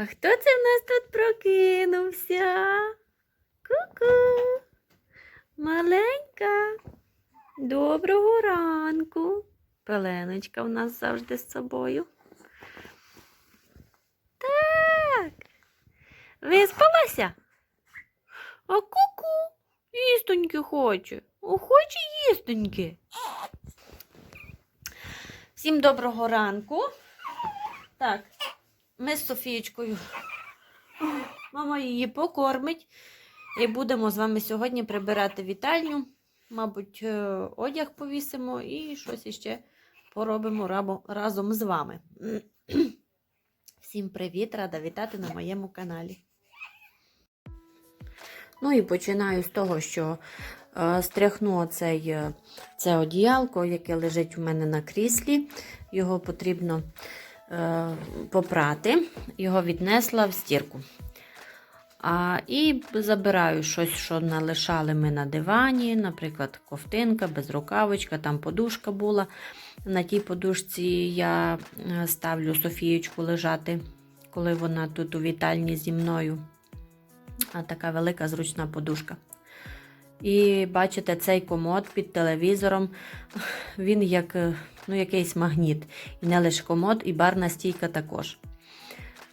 А хто це в нас тут прокинувся? Ку-ку. Маленька. Доброго ранку. Пеленочка в нас завжди з собою. Так. Виспалася? А ку-ку. Їстоньки хоче. О, хоче їстоньки. Всім доброго ранку. Так, ми з Софієчкою. Мама її покормить. І будемо з вами сьогодні прибирати вітальню. Мабуть, е, одяг повісимо і щось іще поробимо разом з вами. Всім привіт! Рада вітати на моєму каналі. Ну і починаю з того, що е, стряхну оцей, е, це одіялко, яке лежить у мене на кріслі. Його потрібно попрати. Його віднесла в стірку. А, і забираю щось, що налишали ми на дивані, наприклад, ковтинка, безрукавочка, там подушка була. На тій подушці я е, ставлю Софієчку лежати, коли вона тут у вітальні зі мною. А така велика зручна подушка. І бачите, цей комод під телевізором, він як е, ну, якийсь магніт. І не лише комод, і барна стійка також.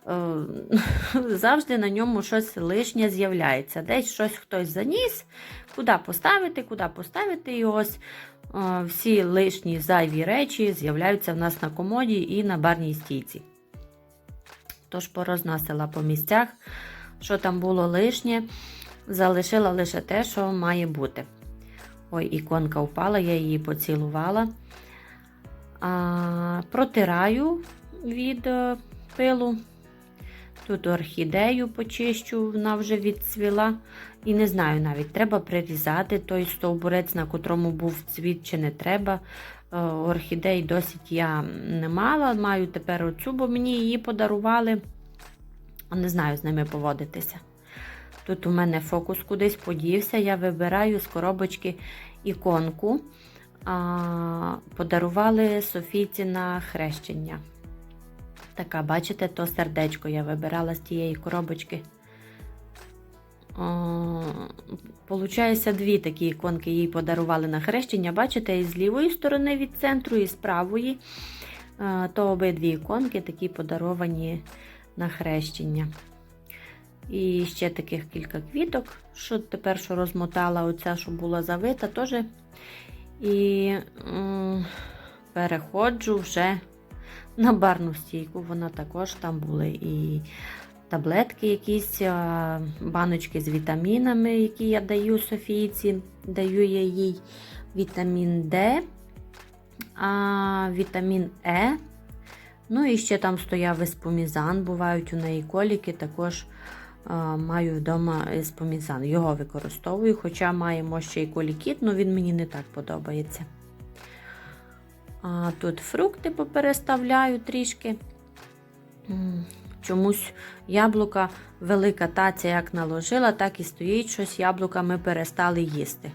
Е, Завжди на ньому щось лишнє з'являється. Десь щось хтось заніс, куди поставити, куди поставити. І ось е, всі лишні зайві речі з'являються в нас на комоді і на барній стійці. Тож порозносила по місцях, що там було лишнє, залишила лише те, що має бути. Ой, іконка впала, я її поцілувала. Протираю від е, пилу. Тут орхідею почищу, вона вже відцвіла. І не знаю навіть, треба прирізати той стовбурець, на котрому був цвіт, чи не треба. Е, Орхідей досить я не мала. Маю тепер оцю, бо мені її подарували. Не знаю з ними поводитися. Тут у мене фокус кудись подівся. Я вибираю з коробочки іконку. Подарували Софійці на хрещення. Така, бачите, то сердечко я вибирала з тієї коробочки. Получається, дві такі іконки їй подарували на хрещення. Бачите, і з лівої сторони від центру, і з правої. То обидві іконки такі подаровані на хрещення. І ще таких кілька квіток, що тепер що розмотала, оця, що була завита, теж. І м, переходжу вже на барну стійку. Вона також там були і таблетки, якісь баночки з вітамінами, які я даю Софійці. Даю я їй вітамін Д, а, вітамін Е. Ну і ще там стояв еспомізан, бувають у неї коліки, також маю вдома еспомізан. Його використовую, хоча маємо ще й колікіт, але він мені не так подобається. А, тут фрукти попереставляю трішки. Чомусь яблука велика таця як наложила, так і стоїть щось яблука ми перестали їсти.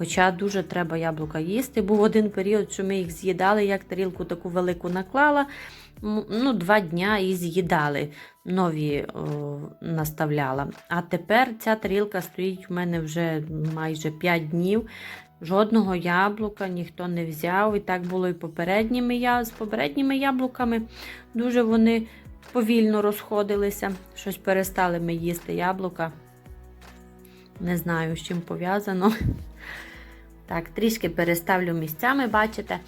Хоча дуже треба яблука їсти. Був один період, що ми їх з'їдали, як тарілку таку велику наклала. Ну, два дня і з'їдали, нові о, наставляла. А тепер ця тарілка стоїть у мене вже майже 5 днів. Жодного яблука ніхто не взяв. І так було і попередніми я, з попередніми яблуками. Дуже вони повільно розходилися. Щось перестали ми їсти яблука. Не знаю, з чим пов'язано. Так, трішки переставлю місцями, бачите.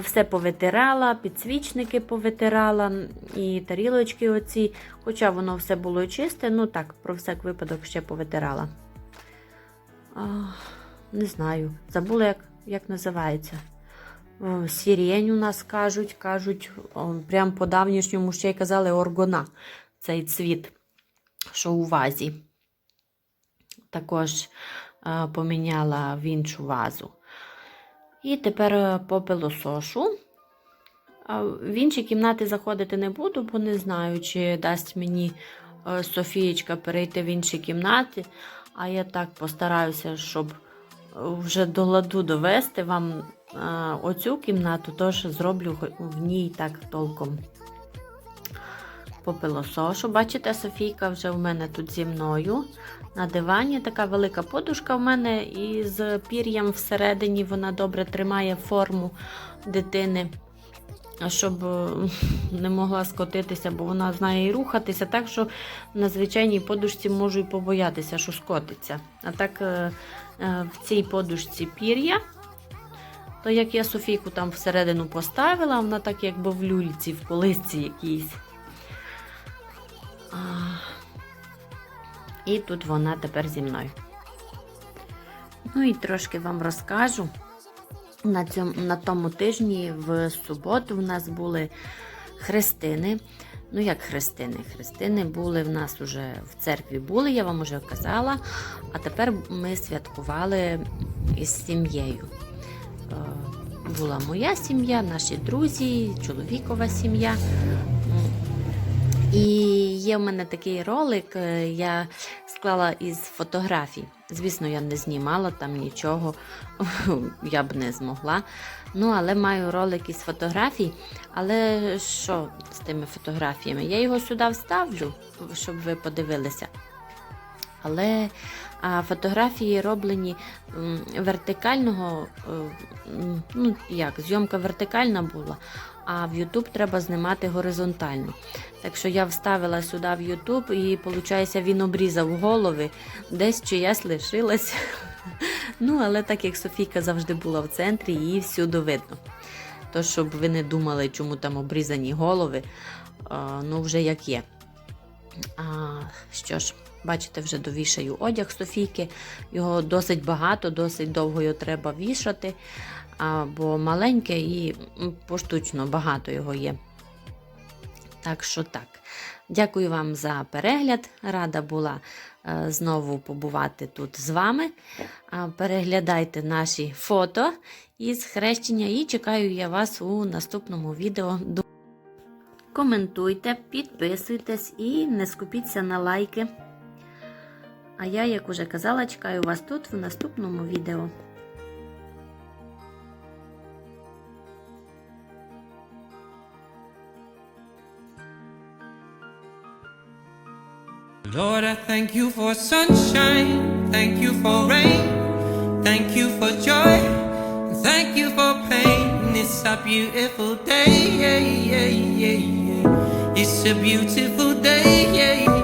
Все повитирала, підсвічники повитирала і тарілочки оці. Хоча воно все було чисте, ну так, про всяк випадок ще повитирала. Не знаю, забула, як, як називається. Сірень у нас кажуть, кажуть, прям по давнішньому ще й казали оргона, цей цвіт, що у вазі. Також поміняла в іншу вазу. І тепер е, по В інші кімнати заходити не буду, бо не знаю, чи дасть мені е, Софієчка перейти в інші кімнати. А я так постараюся, щоб вже до ладу довести вам оцю кімнату, тож зроблю в ній так толком. Попилосошу. Бачите, Софійка вже в мене тут зі мною. На дивані така велика подушка в мене із пір'ям всередині вона добре тримає форму дитини, щоб е, не могла скотитися, бо вона знає і рухатися, так що на звичайній подушці можу і побоятися, що скотиться. А так е, е, в цій подушці пір'я. То як я Софійку там всередину поставила, вона так якби в люльці, в колисці якійсь. І тут вона тепер зі мною. Ну і трошки вам розкажу. На, цьому, на тому тижні в суботу в нас були хрестини. Ну, як хрестини? Хрестини були в нас уже в церкві були, я вам уже казала. А тепер ми святкували із сім'єю. Е, Була моя сім'я, наші друзі, чоловікова сім'я. І є в мене такий ролик, е, я склала із фотографій. Звісно, я не знімала там нічого, я б не змогла. Ну, але маю ролик із фотографій. Але що з тими фотографіями? Я його сюди вставлю, щоб ви подивилися. Але а, фотографії роблені вертикального, е, ну як, зйомка вертикальна була, а в YouTube треба знімати горизонтально. Так що я вставила сюди в YouTube і, виходить, він обрізав голови, десь чиясь лишилась. Ну, але так як Софійка завжди була в центрі, її всюди видно. То, щоб ви не думали, чому там обрізані голови, ну вже як є. А, що ж, бачите, вже довішаю одяг Софійки. Його досить багато, досить довго його треба вішати, а, бо маленьке і поштучно багато його є. Так що так. Дякую вам за перегляд. Рада була е, знову побувати тут з вами. Переглядайте наші фото із хрещення і чекаю я вас у наступному відео. Коментуйте, підписуйтесь і не скупіться на лайки. А я, як уже казала, чекаю вас тут в наступному відео. Lord, I thank you for sunshine, thank you for rain, thank you for joy, thank you for pain. It's a beautiful day. It's a beautiful day,